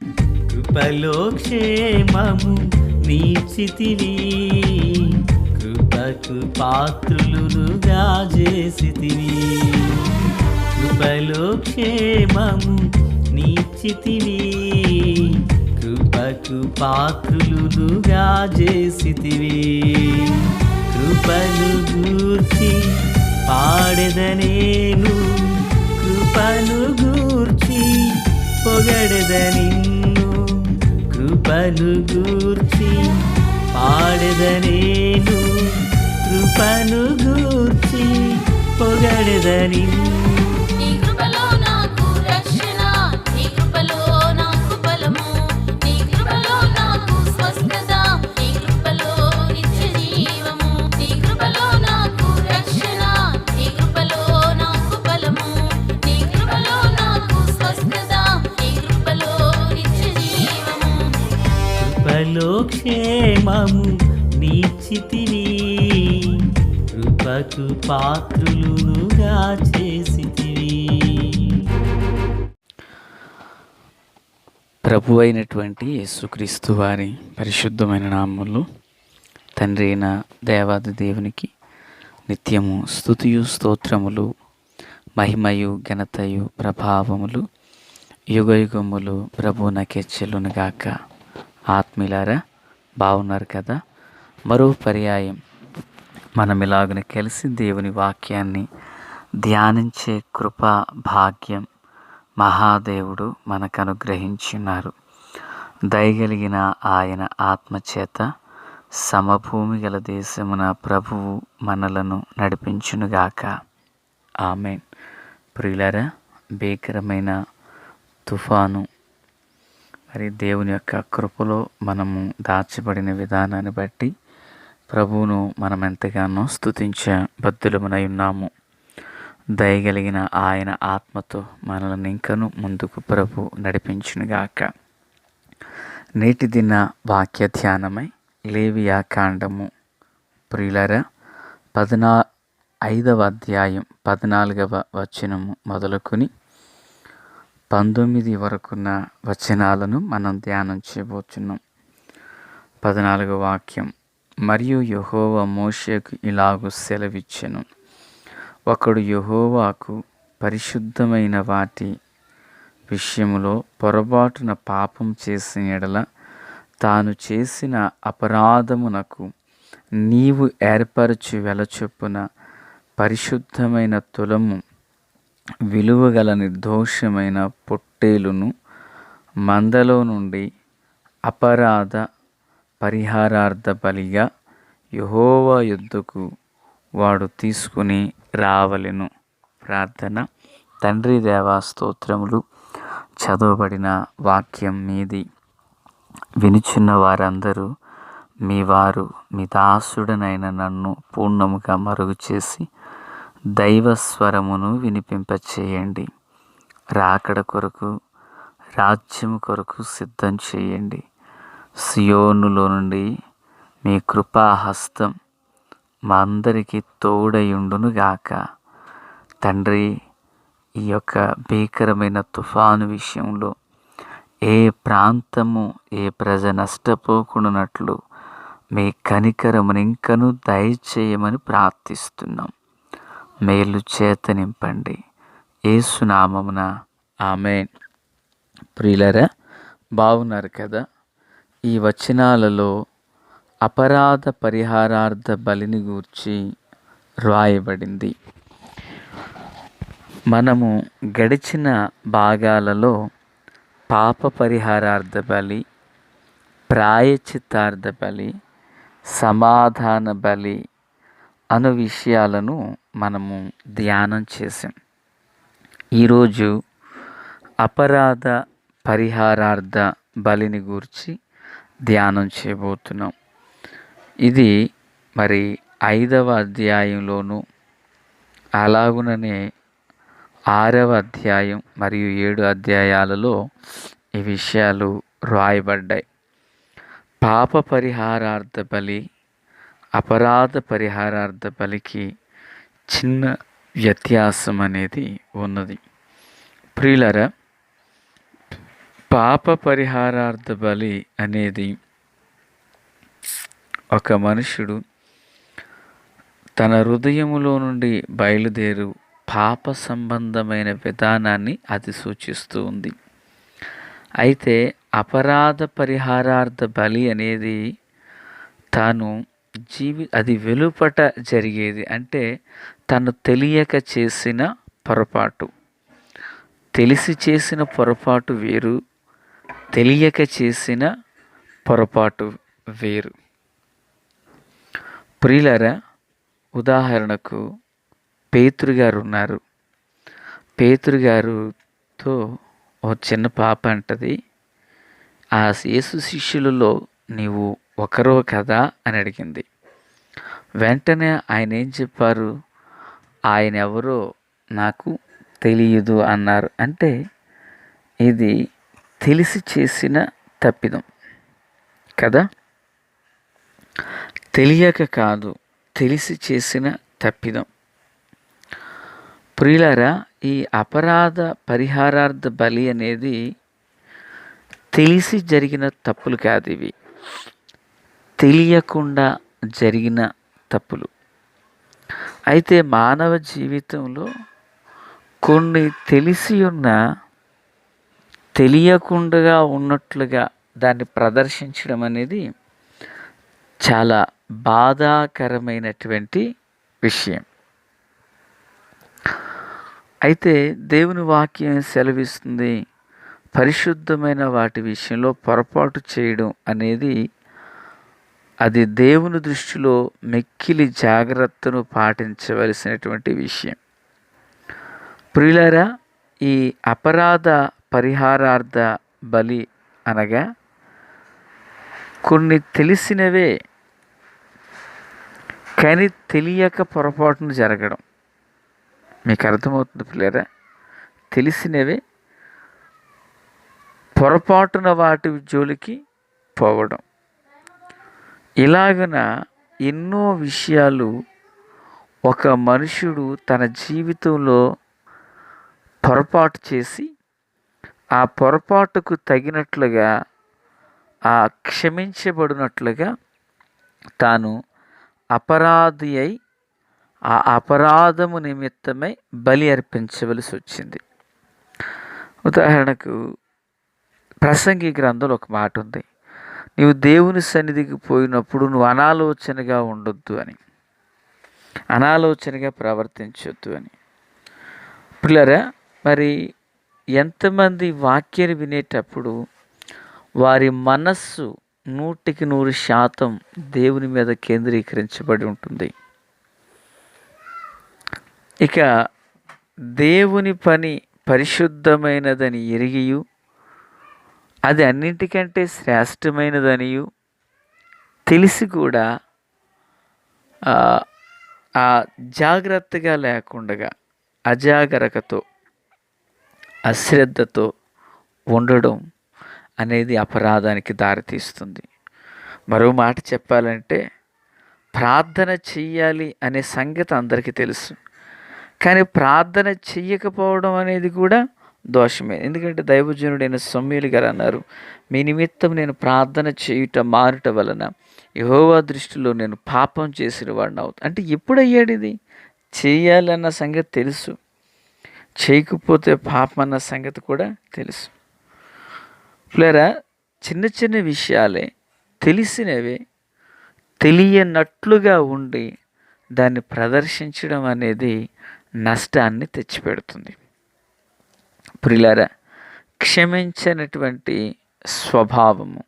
కృపలో క్షేమము నీచితివి కృపకు పాత్రులుగా చేసితివి కృపలో క్షేమము నీచితివి కృపకు పాత్రులుగా చేసితివి కృపలు గూర్చి పాడెదనేను కృపలు గూర్చి పొగడెద నిన్ను కృపను గూర్చి పాడెద నేను కృపను గూర్చి పొగడెద నిన్ను క్షేమము నీచితివి కృపకు పాత్రులుగా చేసితివి. ప్రభు అయినటువంటి యేసుక్రీస్తు వారి పరిశుద్ధమైన నామములు తండ్రి అయిన దేవాది దేవునికి నిత్యము స్థుతియు స్తోత్రములు మహిమయు ఘనతయు ప్రభావములు యుగయుగములు ప్రభు నకెచ్చెలును ఆత్మీలారా బాగున్నారు కదా? మరో పర్యాయం. మనం ఇలాగనే కలిసి దేవుని వాక్యాన్ని ధ్యానించే కృపా భాగ్యం మహాదేవుడు మనకు అనుగ్రహించున్నారు దయగలిగిన ఆయన ఆత్మచేత సమభూమి గల దేశమున ప్రభువు మనలను నడిపించునుగాక. ఆమెన్. ప్రియులరా భీకరమైన తుఫాను మరి దేవుని యొక్క కృపలో మనము దాచబడిన విధానాన్ని బట్టి ప్రభువును మనం ఎంతగానో స్థుతించే బద్దులమునై ఉన్నాము. దయగలిగిన ఆయన ఆత్మతో మనల్ని ఇంకను ముందుకు ప్రభు నడిపించునుగాక. నేటి దిన వాక్య ధ్యానమై లేవియా కాండము. ప్రియులరా పద్నా ఐదవ అధ్యాయం పద్నాలుగవ వచనము మొదలుకొని పంతొమ్మిది వరకున్న వచనాలను మనం ధ్యానం చేయబోతున్నాం పద్నాలుగవ వాక్యం. మరియు యహోవా మోషకు ఇలాగూ సెలవిచ్చెను. ఒకడు యహోవాకు పరిశుద్ధమైన వాటి విషయములో పొరపాటున పాపం చేసిన ఎడల తాను చేసిన అపరాధమునకు నీవు ఏర్పరచు వెలచొప్పున పరిశుద్ధమైన తులము విలువగల నిర్దోషమైన పొట్టేలును మందలో నుండి అపరాధ పరిహారార్థ బలిగా యహోవ యుద్ధకు వాడు తీసుకుని రావలెను. ప్రార్థన. తండ్రి దేవా స్తోత్రములు. చదవబడిన వాక్యం మీది. వినిచున్న వారందరూ మీ వారు మీ దాసుడనైన నన్ను పూర్ణముగా మరుగు చేసి దైవ స్వరమును వినిపింపచేయండి. రాకడ కొరకు రాజ్యము కొరకు సిద్ధం చేయండి. సియోనులో నుండి మీ కృపాహస్తం మా అందరికీ తోడయుండును గాక. తండ్రి ఈ యొక్క భీకరమైన తుఫాను విషయంలో ఏ ప్రాంతము ఏ ప్రజ నష్టపోకుండానట్లు మీ కనికరమును ఇంకను దయచేయమని ప్రార్థిస్తున్నాం. మేలు చేత నింపండి ఏసునామమున ఆమె ప్రియులరా బాగున్నారు కదా? ఈ వచనాలలో అపరాధ పరిహారార్థ బలిని గూర్చి రాయబడింది. మనము గడిచిన భాగాలలో పాప పరిహారార్థ బలి ప్రాయచిత్తార్థ బలి సమాధాన బలి అను విషయాలను మనము ధ్యానం చేసాం ఈరోజు అపరాధ పరిహారార్థ బలిని గూర్చి ధ్యానం చేయబోతున్నాం. ఇది మరి ఐదవ అధ్యాయంలోను అలాగుననే ఆరవ అధ్యాయం మరియు ఏడు అధ్యాయాలలో ఈ విషయాలు రాయబడ్డాయి పాప పరిహారార్థ బలి అపరాధ పరిహారార్థ బలికి చిన్న వ్యత్యాసం అనేది ఉన్నది. ప్రియులరా పాప పరిహారార్థ బలి అనేది ఒక మనుషుడు తన హృదయములో నుండి బయలుదేరు పాప సంబంధమైన విధానాన్ని అది సూచిస్తూ ఉంది. అయితే అపరాధ పరిహారార్థ బలి అనేది తాను జీవి అది వెలుపట జరిగేది. అంటే తను తెలియక చేసిన పొరపాటు. తెలిసి చేసిన పొరపాటు వేరు తెలియక చేసిన పొరపాటు వేరు. ప్రియులరా ఉదాహరణకు పేతురు గారు ఉన్నారు. పేతురు గారుతో ఓ చిన్న పాప అంటది. ఆ యేసు శిష్యులలో నీవు ఒకరో కదా అని అడిగింది. వెంటనే ఆయన ఏం చెప్పారు? ఆయన ఎవరో నాకు తెలియదు అన్నారు. అంటే ఇది తెలిసి చేసిన తప్పిదం. కదా? తెలియక కాదు తెలిసి చేసిన తప్పిదం. ప్రియులారా ఈ అపరాధ పరిహారార్థ బలి అనేది తెలిసి జరిగిన తప్పులు కాదు ఇవి. తెలియకుండా జరిగిన తప్పులు. అయితే మానవ జీవితంలో కొన్ని తెలిసి ఉన్న తెలియకుండా ఉన్నట్లుగా దాన్ని ప్రదర్శించడం అనేది చాలా బాధాకరమైనటువంటి విషయం. అయితే దేవుని వాక్యం సెలవిస్తుంది పరిశుద్ధమైన వాటి విషయంలో పొరపాటు చేయడం అనేది అది దేవుని దృష్టిలో మెక్కిలి జాగ్రత్తను పాటించవలసినటువంటి విషయం. ప్రియులరా ఈ అపరాధ పరిహారార్థ బలి అనగా కొన్ని తెలిసినవే కానీ తెలియక పొరపాటును జరగడం. మీకు అర్థమవుతుంది పిల్లరా తెలిసినవే పొరపాటున వాటి జోలికి పోవడం. ఇలాగన ఎన్నో విషయాలు ఒక మనుషుడు తన జీవితంలో పొరపాటు చేసి ఆ పొరపాటుకు తగినట్లుగా ఆ క్షమించబడినట్లుగా తాను అపరాధి అయి ఆ అపరాధము నిమిత్తమై బలి అర్పించవలసి వచ్చింది. ఉదాహరణకు ప్రసంగి గ్రంథంలో ఒక మాట ఉంది. నీవు దేవుని సన్నిధికి పోయినప్పుడు నువ్వు అనాలోచనగా ఉండొద్దు అని. అనాలోచనగా ప్రవర్తించొద్దు అని. పిల్లరా మరి ఎంతమంది వాక్యాన్ని వినేటప్పుడు వారి మనస్సు నూటికి నూరు శాతం దేవుని మీద కేంద్రీకరించబడి ఉంటుంది. ఇక దేవుని పని పరిశుద్ధమైనదని ఎరిగియు అది అన్నింటికంటే శ్రేష్టమైనదనియు తెలిసి కూడా ఆ జాగ్రత్తగా లేకుండగా అజాగరకతో అశ్రద్ధతో ఉండడం అనేది అపరాధానికి దారితీస్తుంది. మరో మాట చెప్పాలంటే ప్రార్థన చెయ్యాలి అనే సంగతి అందరికీ తెలుసు. కానీ ప్రార్థన చెయ్యకపోవడం అనేది కూడా దోషమే. ఎందుకంటే దైవజనుడైన సమ్యులు గారు అన్నారు మీ నిమిత్తం నేను ప్రార్థన చేయుట మారుట వలన యహోవా దృష్టిలో నేను పాపం చేసిన వాడిని అవుతా. అంటే ఎప్పుడు అయ్యాడు ఇది? చేయాలన్న సంగతి తెలుసు. చేయకపోతే పాపం అన్న సంగతి కూడా తెలుసు. ప్లేరా చిన్న చిన్న విషయాలే తెలిసినవే తెలియనట్లుగా ఉండి దాన్ని ప్రదర్శించడం అనేది నష్టాన్ని తెచ్చిపెడుతుంది. ప్రిలర క్షమించనటువంటి స్వభావము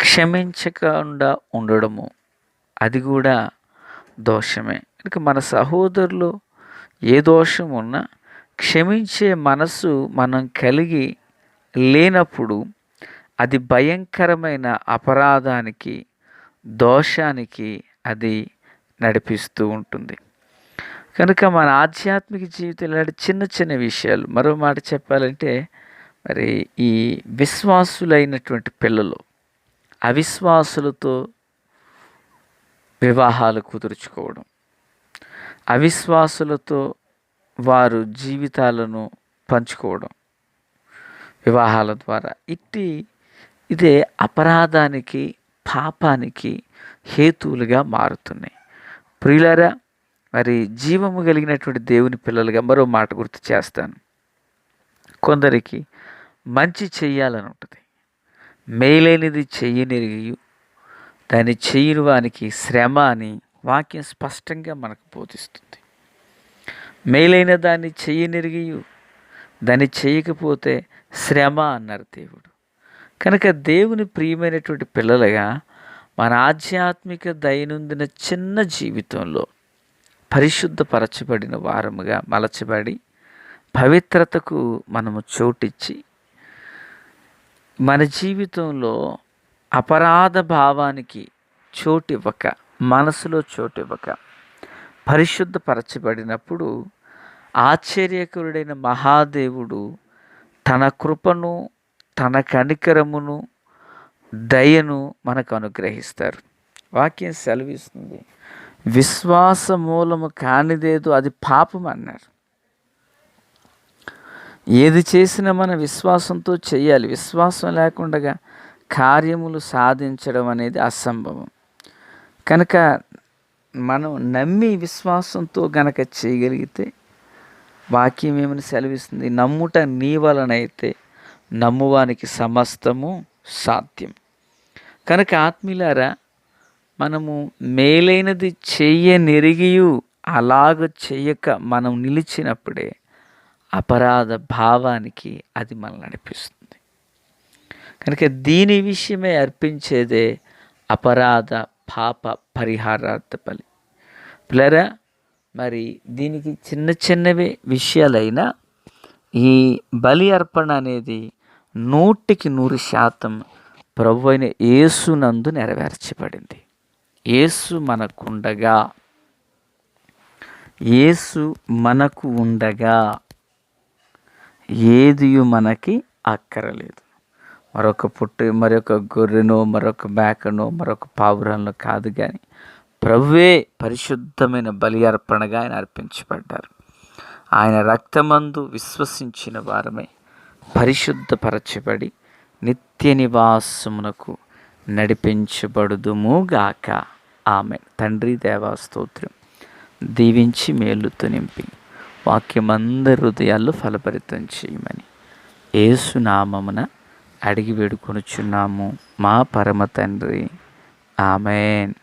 క్షమించకుండా ఉండడము అది కూడా దోషమే. ఇక మన సహోదరులు ఏ దోషం ఉన్నా క్షమించే మనసు మనం కలిగి లేనప్పుడు అది భయంకరమైన అపరాధానికి దోషానికి అది నడిపిస్తూ ఉంటుంది. కనుక మన ఆధ్యాత్మిక జీవితం ఇలాంటి చిన్న చిన్న విషయాలు మరో మాట చెప్పాలంటే మరి ఈ విశ్వాసులైనటువంటి పిల్లలు అవిశ్వాసులతో వివాహాలు కుదుర్చుకోవడం అవిశ్వాసులతో వారు జీవితాలను పంచుకోవడం వివాహాల ద్వారా ఇట్టి ఇదే అపరాధానికి పాపానికి హేతువులుగా మారుతున్నాయి. ప్రియులరా మరి జీవము కలిగినటువంటి దేవుని పిల్లలుగా మరో మాట గుర్తు చేస్తాను. కొందరికి మంచి చెయ్యాలని ఉంటుంది. మేలైనది చెయ్యనిరిగి దాన్ని చెయ్యని వానికి శ్రమ అని వాక్యం స్పష్టంగా మనకు బోధిస్తుంది. మేలైన దాన్ని చెయ్యనిరిగి దాన్ని చేయకపోతే శ్రమ అన్నారు దేవుడు. కనుక దేవుని ప్రియమైనటువంటి పిల్లలుగా మన ఆధ్యాత్మిక దైనందిన చిన్న జీవితంలో పరిశుద్ధపరచబడిన వారముగా మలచబడి పవిత్రతకు మనము చోటిచ్చి మన జీవితంలో అపరాధ భావానికి చోటివ్వక మనసులో చోటివ్వక పరిశుద్ధపరచబడినప్పుడు ఆశ్చర్యకరుడైన మహాదేవుడు తన కృపను తన కనికరమును దయను మనకు అనుగ్రహిస్తారు. వాక్యం సెలవిస్తుంది. విశ్వాస మూలము కానిదేదో అది పాపం అన్నారు ఏది చేసినా మన విశ్వాసంతో చేయాలి. విశ్వాసం లేకుండా కార్యములు సాధించడం అనేది అసంభవం. కనుక మనం నమ్మి విశ్వాసంతో గనక చేయగలిగితే వాక్యం ఏమని సెలవిస్తుంది? నమ్ముట నీ వలనైతే నమ్మువానికి సమస్తము సాధ్యం. కనుక ఆత్మీయులారా మనము మేలైనది చెయ్యనెరిగియు అలాగ చెయ్యక మనం నిలిచినప్పుడే అపరాధ భావానికి అది మనల్ని నడిపిస్తుంది. కనుక దీని విషయమే అర్పించేదే అపరాధ పాప పరిహారార్థ బలి. పిల్లరా మరి దీనికి చిన్న చిన్నవి విషయాలైనా ఈ బలి అర్పణ అనేది నూటికి నూరు శాతం ప్రభు అయిన యేసునందు నెరవేర్చబడింది. యేసు మనకుండగా యేసు మనకు ఉండగా. ఏది మనకి అక్కరలేదు. మరొక పుట్టు మరొక గొర్రెనో మరొక మేకనో మరొక పావురాలను కాదు కానీ ప్రభువే పరిశుద్ధమైన బలి అర్పణగా ఆయన అర్పించబడ్డారు. ఆయన రక్తమందు విశ్వసించిన వారమే పరిశుద్ధపరచబడి నిత్య నివాసమునకు నడిపించబడుదుముగాక. ఆమె తండ్రి దేవా స్తోత్రం. దీవించి మేలుతో నింపి. వాక్యమందరి హృదయాల్లో ఫలపరితం చేయమని. ఏసునామమున అడిగి వేడుకొనుచున్నాము మా పరమ తండ్రి. ఆమెన్.